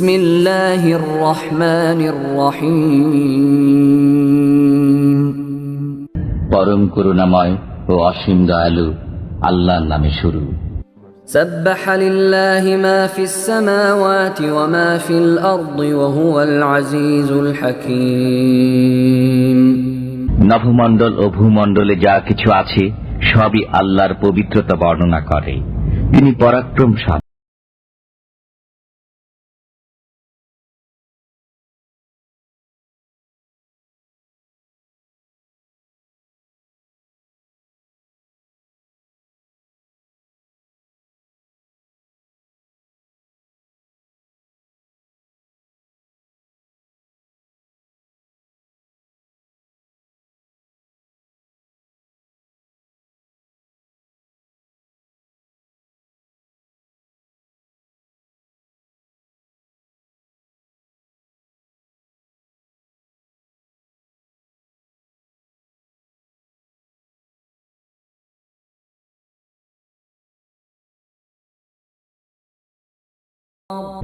بسم الله الرحمن الرحيم পরম করুণাময় ও অসীম দয়ালু আল্লাহর নামে শুরু سبح لله ما في السماوات وما في الأرض وهو العزيز الحكيم নভমণ্ডল ও ভূমণ্ডলে যা কিছু আছে সবই আল্লাহর পবিত্রতা বর্ণনা করে তিনি পরাক্রমশালী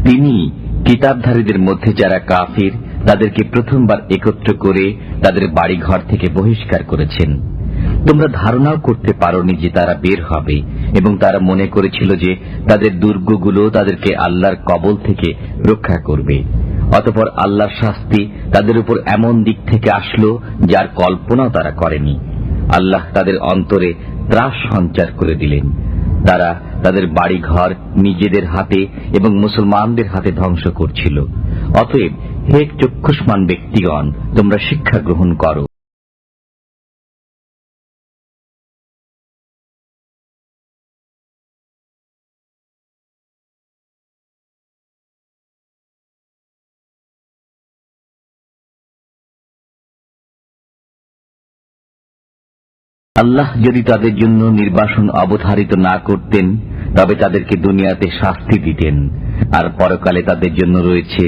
তিনি কিতাবধারীদের মধ্যে যারা কাফির, তাদেরকে প্রথমবার একত্র করে তাদের বাড়ি ঘর থেকে বহিষ্কার করেছেন। তোমরা ধারণাও করতে পারোনি যে তারা বের হবে এবং তারা মনে করেছিল যে তাদের দুর্গগুলো তাদেরকে আল্লাহর কবল থেকে রক্ষা করবে। অতপর আল্লাহর শাস্তি তাদের উপর এমন দিক থেকে আসলো যার কল্পনাও তারা করেনি। আল্লাহ তাদের অন্তরে ত্রাস সঞ্চার করে দিলেন। তারা তাদের বাড়িঘর নিজেদের হাতে এবং মুসলমানদের হাতে ধ্বংস করছিল। অতএব হে চক্ষুষ্মান ব্যক্তিগণ, তোমরা শিক্ষা গ্রহণ করো। আল্লাহ যদি তাদের জন্য নির্বাসন অবধারিত না করতেন, তবে তাদেরকে দুনিয়াতে শাস্তি দিতেন। আর পরকালে তাদের জন্য রয়েছে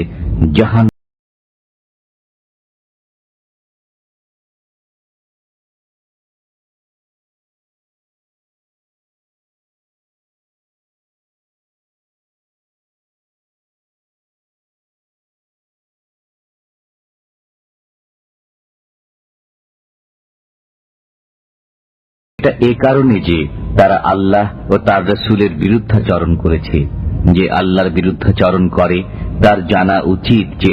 জাহান এটা এ কারণে যে তারা আল্লাহ ও তার রসুলের বিরুদ্ধাচরণ করেছে। যে আল্লাহর বিরুদ্ধাচরণ করে, তার জানা উচিত যে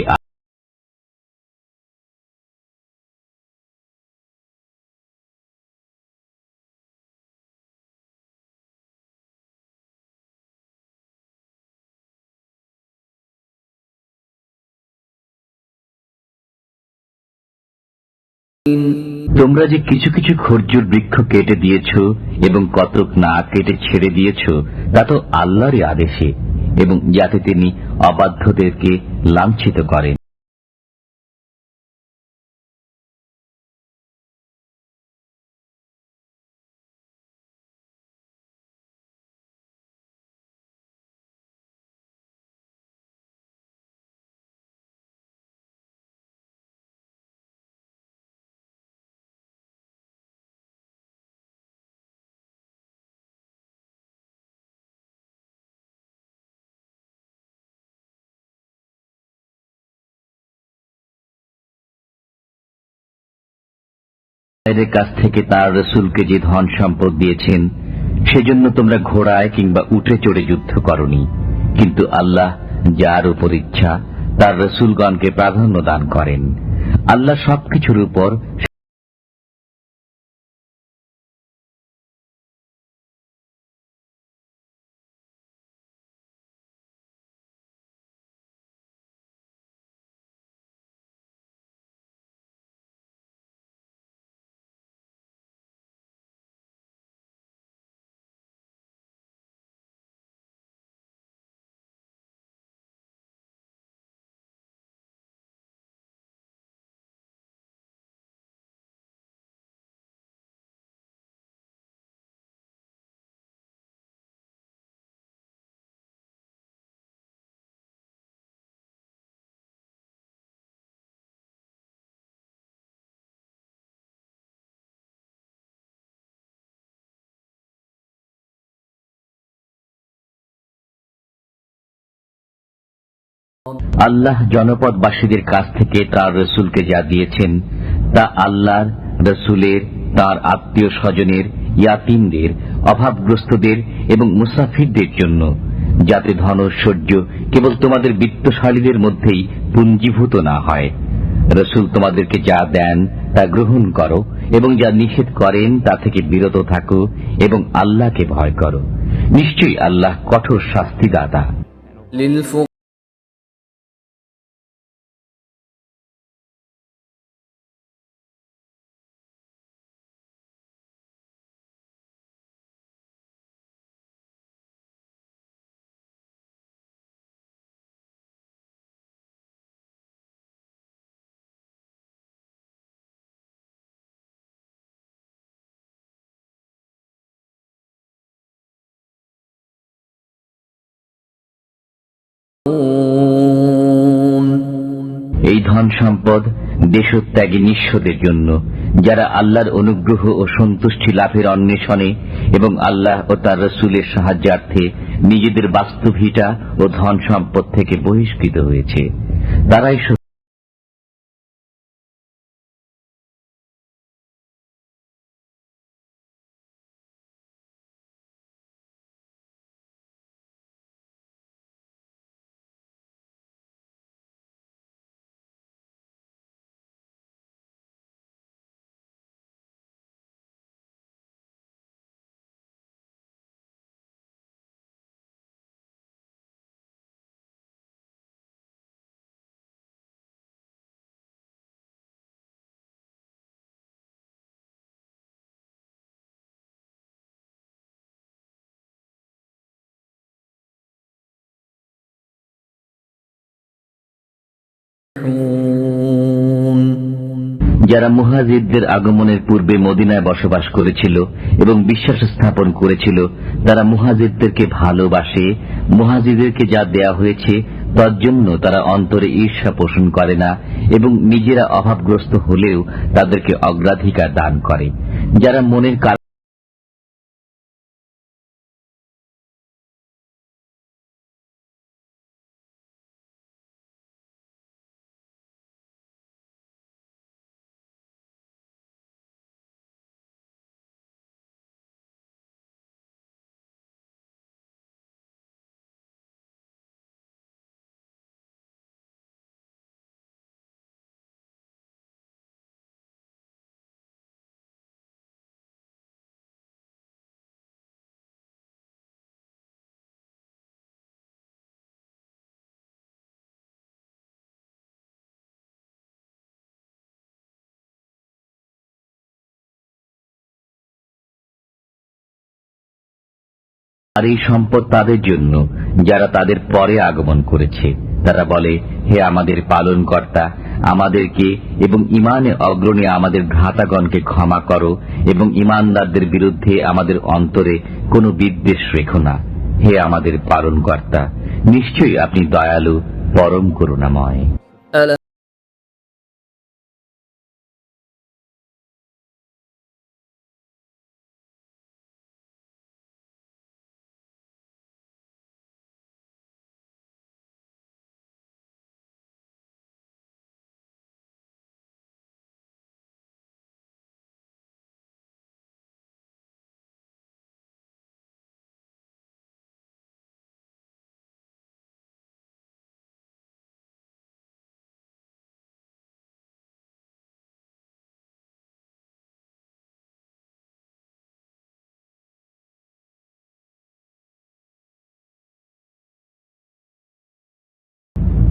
তোমরা যে কিছু কিছু খর্জুর বৃক্ষ কেটে দিয়েছ এবং কতক না কেটে ছেড়ে দিয়েছ, তা তো আল্লাহরই আদেশে, এবং যাতে তিনি অবাধ্যদেরকে লাঞ্ছিত করেন। এদের কাছ থেকে তার রসুলকে যে ধন সম্পদ দিয়েছেন, সেজন্য তোমরা ঘোড়ায় কিংবা উঠে চড়ে যুদ্ধ করনি। কিন্তু আল্লাহ যার উপর ইচ্ছা, তার রসুলগণকে প্রাধান্য দান করেন। আল্লাহ সবকিছুর উপর আল্লাহ জনপদবাসীদের কাছ থেকে তার রসুলকে যা দিয়েছেন, তা আল্লাহর, রসুলের, তার আত্মীয় স্বজনের, ইয়াতিমদের, অভাবগ্রস্তদের এবং মুসাফিরদের জন্য, যাতে ধনৈশ্বর্য কেবল তোমাদের বিত্তশালীদের মধ্যেই পুঞ্জীভূত না হয়। রসুল তোমাদেরকে যা দেন, তা গ্রহণ করো এবং যা নিষেধ করেন, তা থেকে বিরত থাকো এবং আল্লাহকে ভয় করো। নিশ্চয়ই আল্লাহ কঠোর শাস্তিদাতা। এই ধন সম্পদ দেশত্যাগী নিঃস্বদের জন্য, যারা আল্লাহর অনুগ্রহ ও সন্তুষ্টি লাভের অন্বেষণে এবং আল্লাহ ও তার রসুলের সাহায্যার্থে নিজেদের বাস্তুভিটা ও ধন সম্পদ থেকে বহিষ্কৃত হয়েছে। তারাই যারা মুহাজিদদের আগমনের পূর্বে মদিনায় বসবাস করেছিল এবং বিশ্বাস স্থাপন করেছিল, তারা মুহাজিদদেরকে ভালোবাসে। মুহাজিদদেরকে যা দেয়া হয়েছে, তার জন্য তারা অন্তরে ঈর্ষা পোষণ করে না এবং নিজেরা অভাবগ্রস্ত হলেও তাদেরকে অগ্রাধিকার দান করে। যারা মনের আর এই সম্পদ তাদের জন্য, যারা তাদের পরে আগমন করেছে। তারা বলে, হে আমাদের পালন কর্তা আমাদেরকে এবং ইমানে অগ্রণী আমাদের ঘাতাগণকে ক্ষমা করো এবং ইমানদারদের বিরুদ্ধে আমাদের অন্তরে কোনো বিদ্বেষ রেখো না। হে আমাদের পালন কর্তা নিশ্চয়ই আপনি দয়ালু, পরম করুণাময়।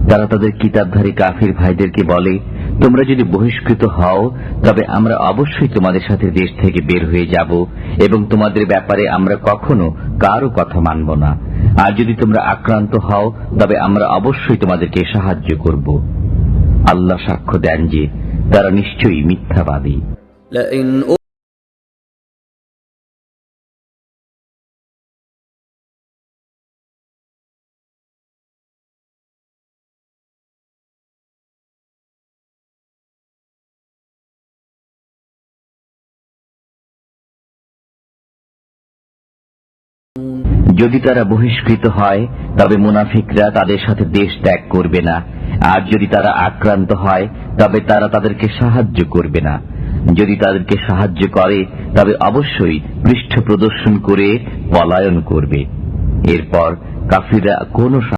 তারা তাদের কিতাবধারী কাফির ভাইদেরকে বলে, তোমরা যদি বহিষ্কৃত হও, তবে আমরা অবশ্যই তোমাদের সাথে দেশ থেকে বের হয়ে যাব এবং তোমাদের ব্যাপারে আমরা কখনো কারও কথা মানব না। আর যদি তোমরা আক্রান্ত হও, তবে আমরা অবশ্যই তোমাদেরকে সাহায্য করব। আল্লাহ সাক্ষ্য দেন যে তারা নিশ্চয়ই মিথ্যাবাদী। যদি তারা বহিষ্কৃত হয়, তবে মুনাফিকরা তাদের সাথে দেশ ত্যাগ করবে না। আর যদি তারা আক্রান্ত হয়, তবে তারা তাদেরকে সাহায্য করবে না। যদি তাদেরকে সাহায্য করে, তবে অবশ্যই পৃষ্ঠ প্রদর্শন করে পলায়ন করবে। এরপর কাফিরা কোনো সা-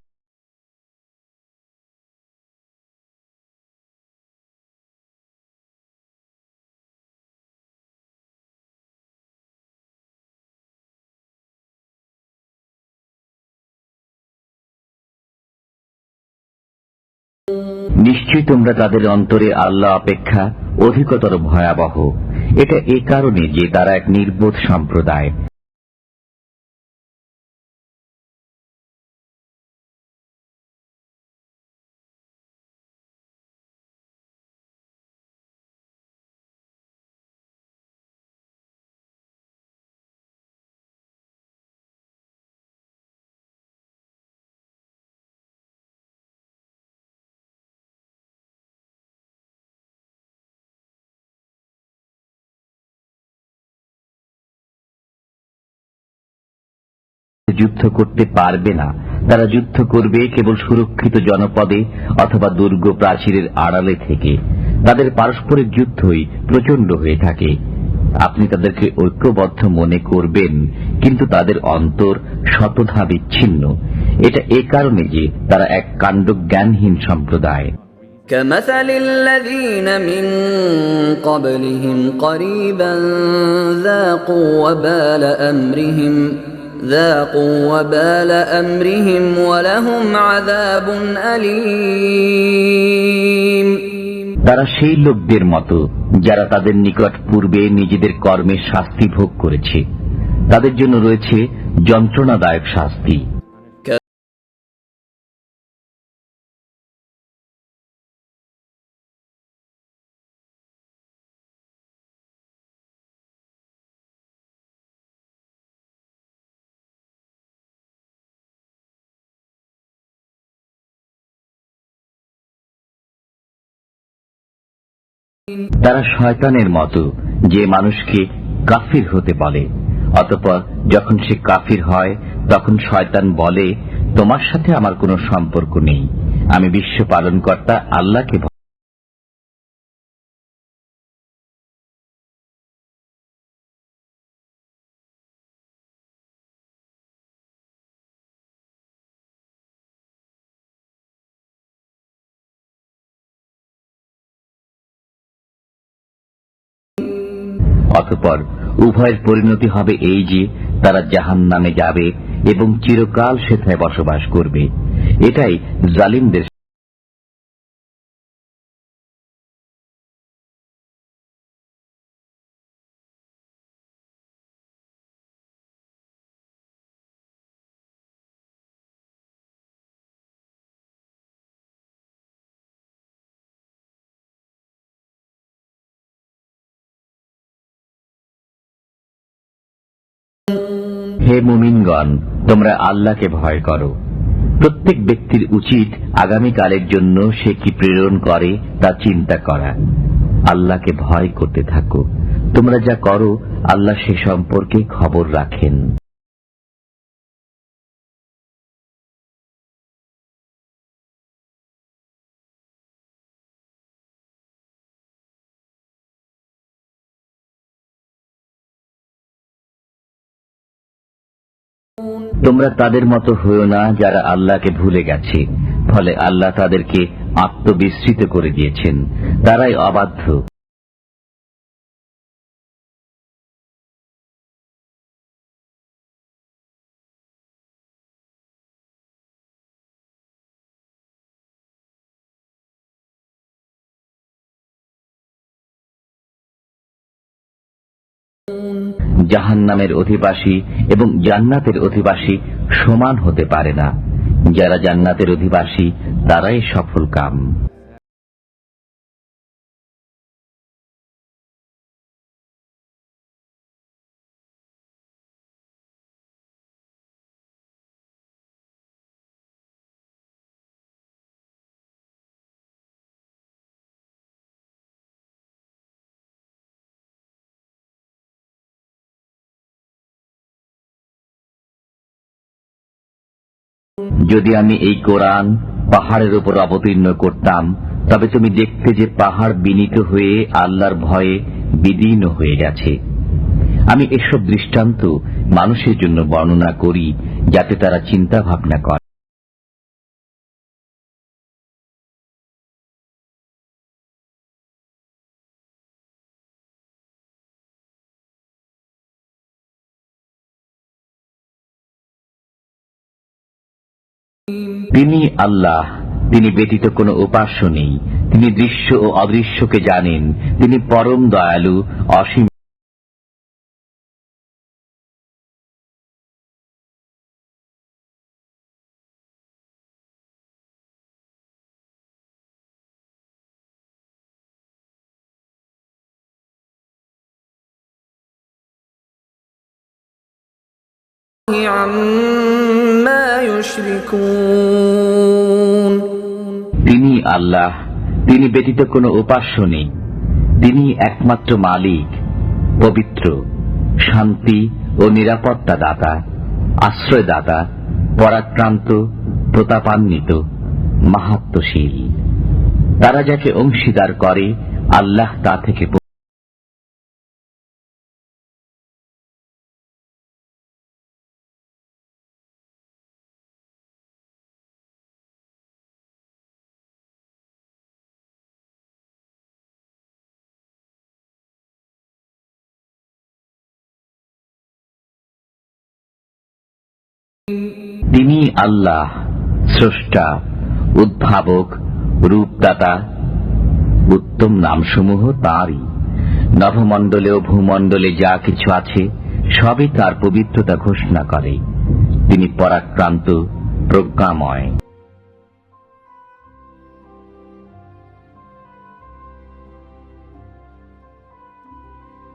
নিশ্চয়ই তোমরা তাদের অন্তরে আল্লাহ অপেক্ষা অধিকতর ভয়াবহ। এটা এ কারণে যে তারা এক নির্বোধ সম্প্রদায়। যুদ্ধ করতে পারবে না তারা যুদ্ধ করবে কেবল সুরক্ষিত জনপদে অথবা দুর্গ প্রাচীরের আড়ালে থেকে তাদের পারস্পরিক যুদ্ধই প্রচন্ড হয়ে থাকে আপনি তাদেরকে ঐক্যবদ্ধ মনে করবেন কিন্তু তাদের অন্তর শতধা বিচ্ছিন্ন এটা এ কারণে যে তারা এক কাণ্ডজ্ঞানহীন সম্প্রদায় كمثل الذين من قبلهم قريبا ذاقوا وبال أمرهم ذاقوا وبال أمرهم ولهم عذاب أليم তারা সেই লোকদের মতো যারা তাদের নিকট পূর্বে নিজেদের কর্মের শাস্তি ভোগ করেছে তাদের জন্য রয়েছে যন্ত্রণাদায়ক শাস্তি তারা শয়তানের মতো যে মানুষকে কাফির হতে বলে। অতপর যখন সে কাফির হয়, তখন শয়তান বলে, তোমার সাথে আমার কোনো সম্পর্ক নেই। আমি বিশ্ব পালনকর্তা আল্লাহকে অতপর উভয়ের পরিণতি হবে এই যে, তারা জাহান নামে যাবে এবং চিরকাল সেথায় বসবাস করবে। এটাই জালিমদের হে মুমিনগণ, তোমরা আল্লাহকে ভয় করো। প্রত্যেক ব্যক্তির উচিত আগামীকালের জন্য সে কি প্রেরণ করে তা চিন্তা করা। আল্লাহকে ভয় করতে থাকো। তোমরা যা করো, আল্লাহ সে সম্পর্কে খবর রাখেন। তোমরা তাদের মতো হইও না যারা আল্লাহকে ভুলে গেছে। ফলে আল্লাহ তাদেরকে আত্মবিস্মৃত করে দিয়েছেন। তারাই অবাধ্য। জাহান্নামের অধিবাসী এবং জান্নাতের অধিবাসী সমান হতে পারে না। যারা জান্নাতের অধিবাসী, তারাই সফল কাম। যদি আমি এই কোরআন পাহাড়ের উপর অবতীর্ণ করতাম, তবে তুমি দেখতে যে পাহাড় বিনীত হয়ে আল্লাহর ভয়ে বিদীর্ণ হয়ে গেছে। আমি এসব দৃষ্টান্ত মানুষের জন্য বর্ণনা করি, যাতে তারা চিন্তা ভাবনা করে। তিনি আল্লাহ তিনি ব্যতীত কোনো উপাস্য নেই তিনি দৃশ্য ও অদৃশ্যকে জানেন তিনি পরম দয়ালু অসীম عما يشركون আল্লাহ, তিনি ব্যতীত কোনো উপাস্য নেই। তিনি একমাত্র মালিক, পবিত্র, শান্তি ও নিরাপত্তা দাতা আশ্রয়দাতা, পরাক্রান্ত, প্রতাপান্বিত মাহাত্মশীল তারা যাকে অংশীদার করে, আল্লাহ তা থেকে তিনি আল্লাহ, স্রষ্টা, উদ্ভাবক, রূপদাতা, উত্তম নামসমূহ তাঁরই। নভমণ্ডলে ও ভূমণ্ডলে যা কিছু আছে, সবই তার পবিত্রতা ঘোষণা করে। তিনি পরাক্রান্ত, প্রজ্ঞাময়।